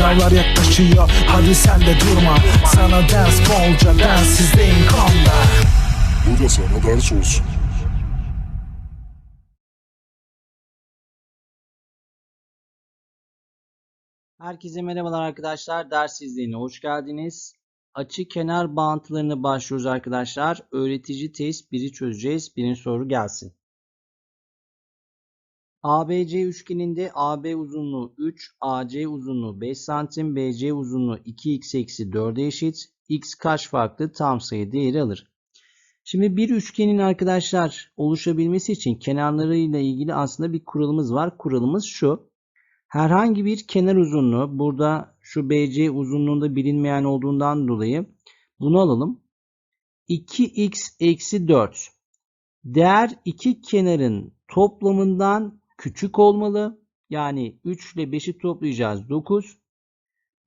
Sınavlar yaklaşıyor hadi sen de durma Sana ders bolca densizliğin konda Bu da sana ders olsun. Herkese merhabalar arkadaşlar. Ders izleyine hoş geldiniz. Açı kenar bağıntılarına başlıyoruz arkadaşlar. Öğretici test 1'i çözeceğiz. Birinci soru gelsin. ABC üçgeninde AB uzunluğu 3, AC uzunluğu 5 cm, BC uzunluğu 2x eksi 4'e eşit. X kaç farklı tam sayı değeri alır? Şimdi bir üçgenin arkadaşlar oluşabilmesi için kenarlarıyla ilgili aslında bir kuralımız var. Kuralımız şu. Herhangi bir kenar uzunluğu burada şu BC uzunluğunda bilinmeyen olduğundan dolayı bunu alalım. 2x eksi 4 değer iki kenarın toplamından küçük olmalı. Yani 3 ile 5'i toplayacağız 9.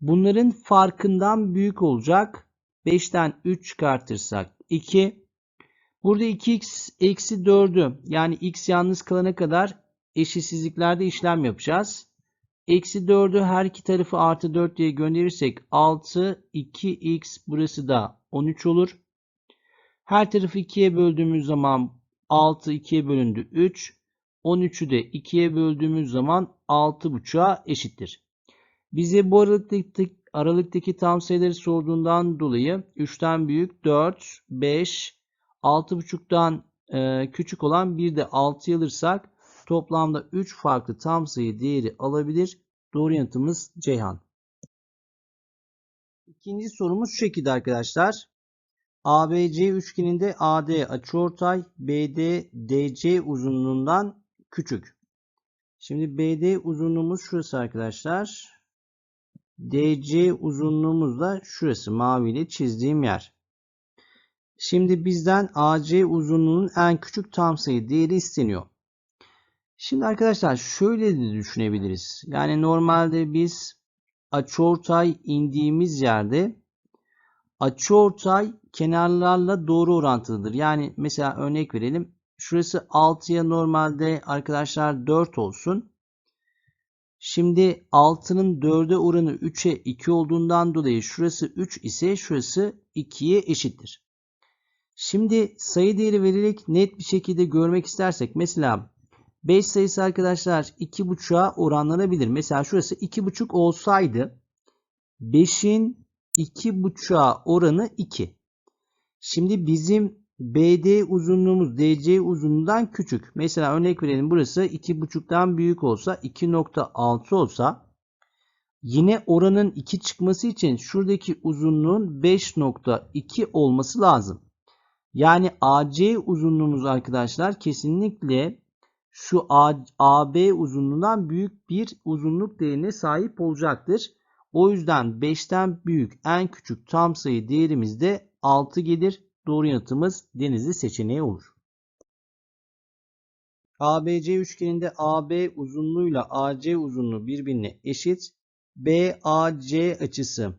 Bunların farkından büyük olacak. 5'ten 3 çıkartırsak 2. Burada 2x eksi 4'ü yani x yalnız kalana kadar eşitsizliklerde işlem yapacağız. Eksi 4'ü her iki tarafı artı 4 diye gönderirsek 6, 2x burası da 13 olur. Her tarafı 2'ye böldüğümüz zaman 6 2'ye bölündü 3. 13'ü de 2'ye böldüğümüz zaman 6,5'a eşittir. Bize bu aralıktaki, aralıktaki tam sayıları sorduğundan dolayı 3'ten büyük 4, 5, 6,5'tan e, küçük olan bir de 6'yı alırsak toplamda 3 farklı tam sayı değeri alabilir. Doğru yanıtımız Ceyhan. İkinci sorumuz şu şekilde arkadaşlar. ABC üçgeninde AD açıortay BD DC uzunluğundan küçük. Şimdi BD uzunluğumuz şurası arkadaşlar. DC uzunluğumuz da şurası maviyle çizdiğim yer. Şimdi bizden AC uzunluğunun en küçük tam sayı değeri isteniyor. Şimdi arkadaşlar şöyle de düşünebiliriz. Yani normalde biz açıortay indiğimiz yerde açıortay kenarlarla doğru orantılıdır. Yani mesela örnek verelim. Şurası 6'ya normalde arkadaşlar 4 olsun. Şimdi 6'nın 4'e oranı 3'e 2 olduğundan dolayı şurası 3 ise şurası 2'ye eşittir. Şimdi sayı değeri vererek net bir şekilde görmek istersek mesela 5 sayısı arkadaşlar 2.5'a oranlanabilir. Mesela şurası 2.5 olsaydı 5'in 2.5'a oranı 2. Şimdi bizim BD uzunluğumuz DC uzunluğundan küçük. Mesela örnek verelim burası 2.5'tan büyük olsa 2.6 olsa yine oranın 2 çıkması için şuradaki uzunluğun 5.2 olması lazım. Yani AC uzunluğumuz arkadaşlar kesinlikle şu AB uzunluğundan büyük bir uzunluk değerine sahip olacaktır. O yüzden 5'ten büyük en küçük tam sayı değerimiz de 6 gelir. Doğru yanıtımız denizli seçeneği olur. ABC üçgeninde AB uzunluğuyla AC uzunluğu birbirine eşit. BAC açısı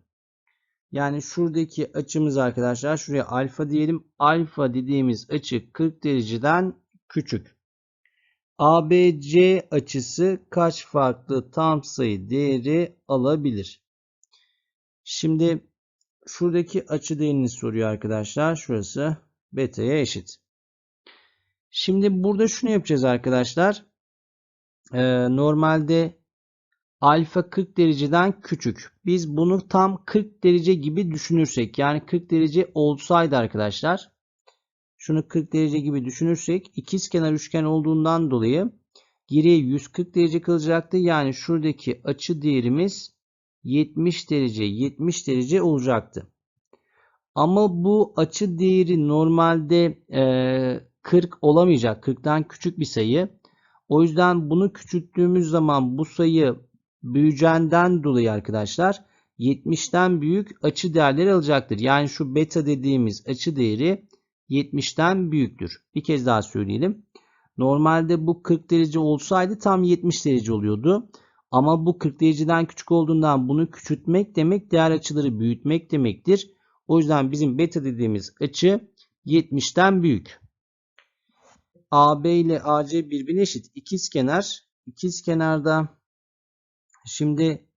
yani şuradaki açımız arkadaşlar şuraya alfa diyelim. Alfa dediğimiz açı 40 dereceden küçük. ABC açısı kaç farklı tam sayı değeri alabilir? Şimdi şuradaki açı değerini soruyor arkadaşlar. Şurası beta'ya eşit. Şimdi burada şunu yapacağız arkadaşlar. Ee, normalde alfa 40 dereceden küçük. Biz bunu tam 40 derece gibi düşünürsek yani 40 derece olsaydı arkadaşlar şunu 40 derece gibi düşünürsek ikizkenar üçgen olduğundan dolayı geriye 140 derece kalacaktı. Yani şuradaki açı değerimiz 70 derece 70 derece olacaktı. Ama bu açı değeri normalde e, 40 olamayacak. 40'tan küçük bir sayı. O yüzden bunu küçülttüğümüz zaman bu sayı büyüyeceğinden dolayı arkadaşlar 70'ten büyük açı değerleri alacaktır. Yani şu beta dediğimiz açı değeri 70'ten büyüktür. Bir kez daha söyleyelim. Normalde bu 40 derece olsaydı tam 70 derece oluyordu. Ama bu 40 dereceden küçük olduğundan bunu küçültmek demek diğer açıları büyütmek demektir. O yüzden bizim beta dediğimiz açı 70'ten büyük. AB ile AC birbirine eşit. İkizkenar. İkizkenarda şimdi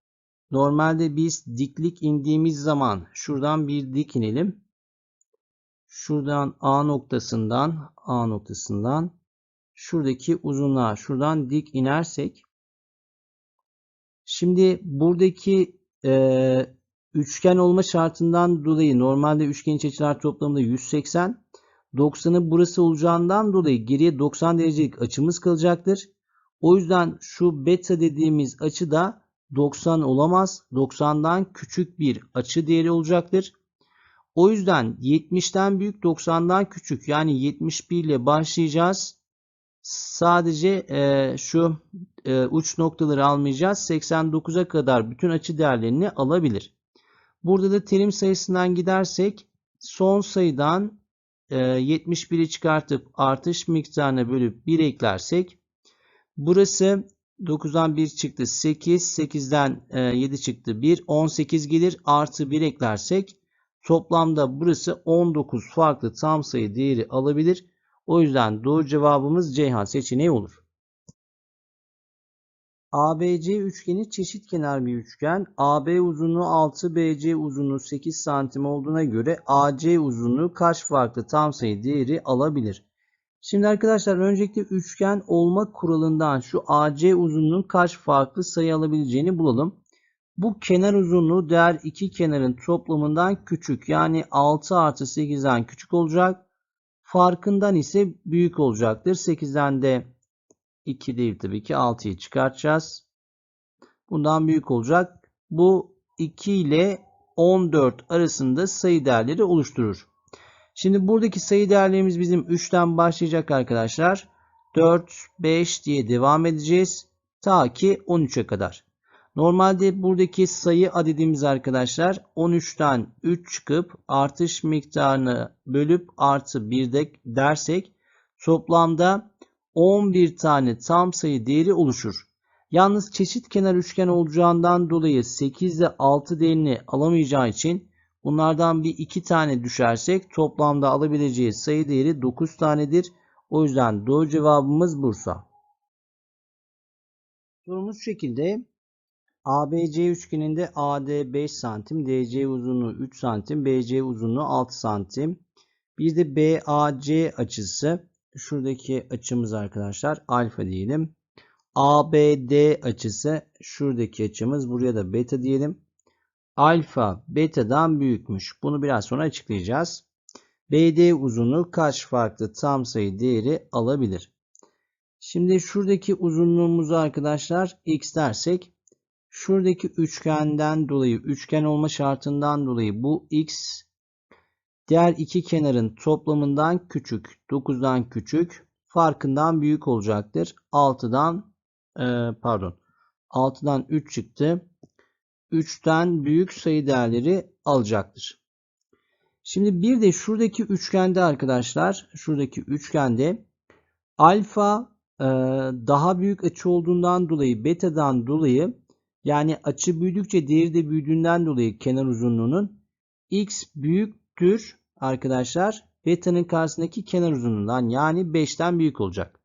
Normalde biz diklik indiğimiz zaman şuradan bir dik inelim. Şuradan A noktasından A noktasından şuradaki uzunluğa şuradan dik inersek şimdi buradaki e, üçgen olma şartından dolayı normalde üçgen iç açılar toplamında 180 90'ı burası olacağından dolayı geriye 90 derecelik açımız kalacaktır. O yüzden şu beta dediğimiz açı da 90 olamaz. 90'dan küçük bir açı değeri olacaktır. O yüzden 70'ten büyük 90'dan küçük yani 71 ile başlayacağız. Sadece e, şu e, uç noktaları almayacağız. 89'a kadar bütün açı değerlerini alabilir. Burada da terim sayısından gidersek son sayıdan e, 71'i çıkartıp artış miktarına bölüp 1 eklersek burası 9'dan 1 çıktı 8, 8'den e, 7 çıktı 1, 18 gelir artı 1 eklersek toplamda burası 19 farklı tam sayı değeri alabilir. O yüzden doğru cevabımız Ceyhan seçeneği olur. ABC üçgeni çeşit kenar bir üçgen. AB uzunluğu 6, BC uzunluğu 8 cm olduğuna göre AC uzunluğu kaç farklı tam sayı değeri alabilir? Şimdi arkadaşlar öncelikle üçgen olma kuralından şu AC uzunluğunun kaç farklı sayı alabileceğini bulalım. Bu kenar uzunluğu diğer iki kenarın toplamından küçük. Yani 6 artı 8'den küçük olacak. Farkından ise büyük olacaktır. 8'den de 2 değil tabii ki 6'yı çıkartacağız. Bundan büyük olacak. Bu 2 ile 14 arasında sayı değerleri oluşturur. Şimdi buradaki sayı değerlerimiz bizim 3'ten başlayacak arkadaşlar. 4, 5 diye devam edeceğiz. Ta ki 13'e kadar. Normalde buradaki sayı adedimiz arkadaşlar 13'ten 3 çıkıp artış miktarını bölüp artı 1 de dersek toplamda 11 tane tam sayı değeri oluşur. Yalnız çeşit kenar üçgen olacağından dolayı 8 ile 6 değerini alamayacağı için bunlardan bir 2 tane düşersek toplamda alabileceği sayı değeri 9 tanedir. O yüzden doğru cevabımız Bursa. Sorumuz şekilde. ABC üçgeninde AD 5 cm, DC uzunluğu 3 cm, BC uzunluğu 6 cm. Bir de BAC açısı. Şuradaki açımız arkadaşlar alfa diyelim. ABD açısı şuradaki açımız. Buraya da beta diyelim. Alfa beta'dan büyükmüş. Bunu biraz sonra açıklayacağız. BD uzunluğu kaç farklı tam sayı değeri alabilir? Şimdi şuradaki uzunluğumuzu arkadaşlar x dersek şuradaki üçgenden dolayı üçgen olma şartından dolayı bu x diğer iki kenarın toplamından küçük 9'dan küçük farkından büyük olacaktır. 6'dan e, pardon 6'dan 3 çıktı. 3'ten büyük sayı değerleri alacaktır. Şimdi bir de şuradaki üçgende arkadaşlar şuradaki üçgende alfa e, daha büyük açı olduğundan dolayı beta'dan dolayı yani açı büyüdükçe değeri de büyüdüğünden dolayı kenar uzunluğunun x büyüktür arkadaşlar beta'nın karşısındaki kenar uzunluğundan yani 5'ten büyük olacak.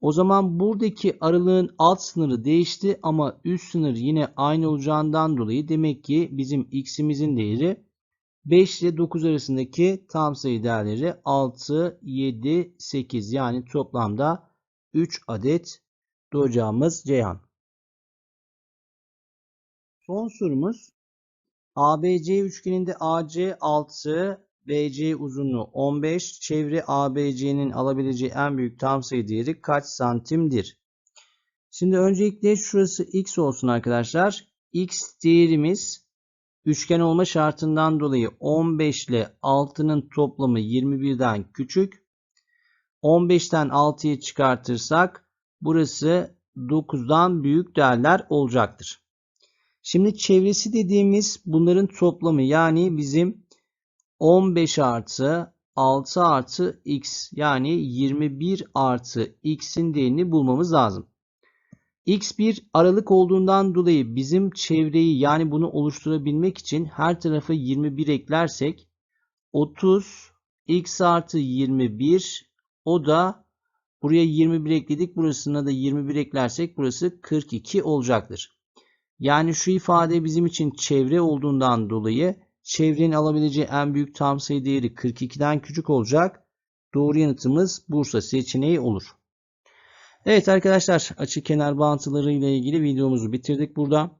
O zaman buradaki aralığın alt sınırı değişti ama üst sınır yine aynı olacağından dolayı demek ki bizim x'imizin değeri 5 ile 9 arasındaki tam sayı değerleri 6, 7, 8 yani toplamda 3 adet doğacağımız Ceyhan. Son sorumuz ABC üçgeninde AC 6, BC uzunluğu 15, çevre ABC'nin alabileceği en büyük tam sayı değeri kaç santimdir? Şimdi öncelikle şurası x olsun arkadaşlar. x değerimiz üçgen olma şartından dolayı 15 ile 6'nın toplamı 21'den küçük. 15'ten 6'yı çıkartırsak burası 9'dan büyük değerler olacaktır. Şimdi çevresi dediğimiz bunların toplamı yani bizim 15 artı 6 artı x yani 21 artı x'in değerini bulmamız lazım. x bir aralık olduğundan dolayı bizim çevreyi yani bunu oluşturabilmek için her tarafı 21 eklersek 30 x artı 21 o da buraya 21 ekledik burasına da 21 eklersek burası 42 olacaktır. Yani şu ifade bizim için çevre olduğundan dolayı çevrenin alabileceği en büyük tam sayı değeri 42'den küçük olacak. Doğru yanıtımız Bursa seçeneği olur. Evet arkadaşlar açı kenar bağıntıları ile ilgili videomuzu bitirdik burada.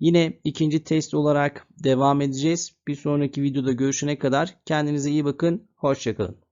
Yine ikinci test olarak devam edeceğiz. Bir sonraki videoda görüşene kadar kendinize iyi bakın. Hoşçakalın.